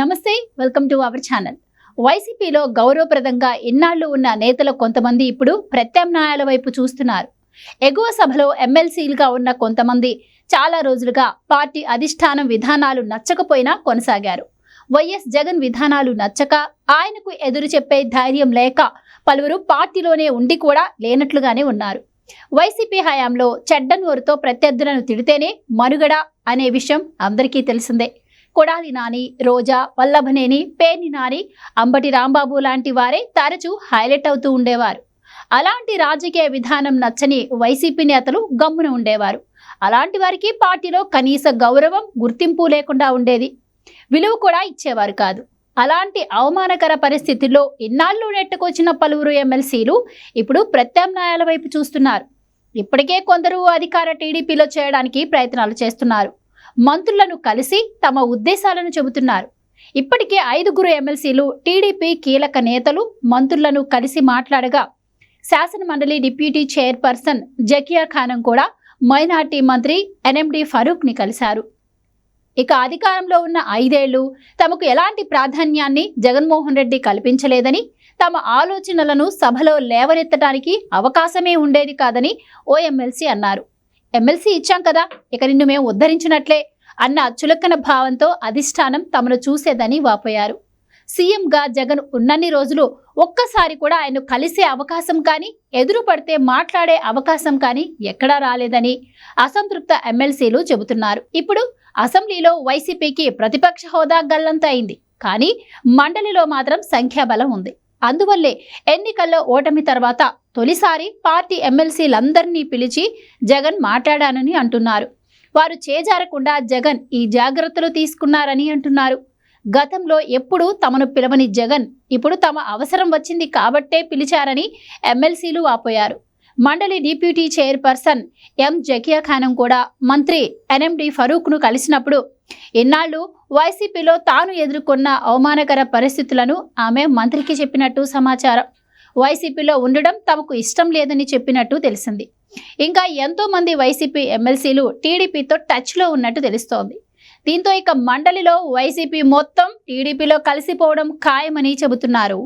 నమస్తే welcome to our channel. వైసీపీలో గౌరవప్రదంగా ఇన్నాళ్ళు ఉన్న నేతలు కొంతమంది ఇప్పుడు ప్రత్యామ్నాయాల వైపు చూస్తున్నారు. ఎగువ సభలో ఎమ్మెల్సీలుగా ఉన్న కొంతమంది చాలా రోజులుగా పార్టీ అధిష్టానం విధానాలు నచ్చకపోయినా కొనసాగారు. వైఎస్ జగన్ విధానాలు నచ్చక ఆయనకు ఎదురు చెప్పే ధైర్యం లేక పలువురు పార్టీలోనే ఉండి కూడా లేనట్లుగానే ఉన్నారు. వైసీపీ హయాంలో చెడ్డన్ నోరుతో ప్రత్యర్థులను తిడితేనే మనుగడ అనే విషయం అందరికీ తెలిసిందే. కొడాలి నాని రోజా వల్లభనేని పేర్ని నాని అంబటి రాంబాబు లాంటి వారే తరచూ హైలైట్ అవుతూ ఉండేవారు. అలాంటి రాజకీయ విధానం నచ్చని వైసీపీ నేతలు గమ్మున ఉండేవారు. అలాంటి వారికి పార్టీలో కనీస గౌరవం గుర్తింపు లేకుండా ఉండేది. విలువ కూడా ఇచ్చేవారు కాదు. అలాంటి అవమానకర పరిస్థితుల్లో ఇన్నాళ్ళు నెట్టుకొచ్చిన పలువురు ఎమ్మెల్సీలు ఇప్పుడు ప్రత్యామ్నాయాల వైపు చూస్తున్నారు. ఇప్పటికే కొందరు అధికార టీడీపీలో చేయడానికి ప్రయత్నాలు చేస్తున్నారు. మంత్రులను కలిసి తమ ఉద్దేశాలను చెబుతున్నారు. ఇప్పటికే ఐదుగురు ఎమ్మెల్సీలు టీడీపీ కీలక నేతలు మంత్రులను కలిసి మాట్లాడగా శాసనమండలి డిప్యూటీ చైర్పర్సన్ జకియా ఖానం కూడా మైనార్టీ మంత్రి ఎన్ఎండి ఫరూక్ని కలిశారు. ఇక అధికారంలో ఉన్న ఐదేళ్ళు తమకు ఎలాంటి ప్రాధాన్యాన్ని జగన్మోహన్ రెడ్డి కల్పించలేదని తమ ఆలోచనలను సభలో లేవనెత్తడానికి అవకాశమే ఉండేది కాదని ఓ ఎమ్మెల్సీ అన్నారు. ఎమ్మెల్సీ ఇచ్చాం కదా ఇక నిన్ను మేము ఉద్ధరించినట్లే అన్న చులకన భావంతో అధిష్టానం తమను చూసేదని వాపోయారు. సీఎంగా జగన్ ఉన్నన్ని రోజులు ఒక్కసారి కూడా ఆయన కలిసే అవకాశం కానీ ఎదురు పడితే మాట్లాడే అవకాశం కానీ ఎక్కడా రాలేదని అసంతృప్త ఎమ్మెల్సీలు చెబుతున్నారు. ఇప్పుడు అసెంబ్లీలో వైసీపీకి ప్రతిపక్ష హోదా గల్లంత అయింది కానీ మండలిలో మాత్రం సంఖ్యాబలం ఉంది. అందువల్లే ఎన్నికల్లో ఓటమి తర్వాత తొలిసారి పార్టీ ఎమ్మెల్సీలందరినీ పిలిచి జగన్ మాట్లాడానని అంటున్నారు. వారు చేజారకుండా జగన్ ఈ జాగ్రత్తలు తీసుకున్నారని అంటున్నారు. గతంలో ఎప్పుడూ తమను పిలవని జగన్ ఇప్పుడు తమ అవసరం వచ్చింది కాబట్టే పిలిచారని ఎమ్మెల్సీలు వాపోయారు మండలి deputy chairperson M Zakia Khanam కూడా మంత్రి ఎన్ఎండి ఫరూక్ను కలిసినప్పుడు ఇన్నాళ్ళు వైసీపీలో తాను ఎదుర్కొన్న అవమానకర పరిస్థితులను ఆమె మంత్రికి చెప్పినట్టు సమాచారం. వైసీపీలో ఉండడం తమకు ఇష్టం లేదని చెప్పినట్టు తెలిసింది. ఇంకా ఎంతో మంది వైసీపీ ఎమ్మెల్సీలు టీడీపీతో టచ్లో ఉన్నట్టు తెలుస్తోంది. దీంతో ఇక మండలిలో వైసీపీ మొత్తం టీడీపీలో కలిసిపోవడం ఖాయమని చెబుతున్నారు.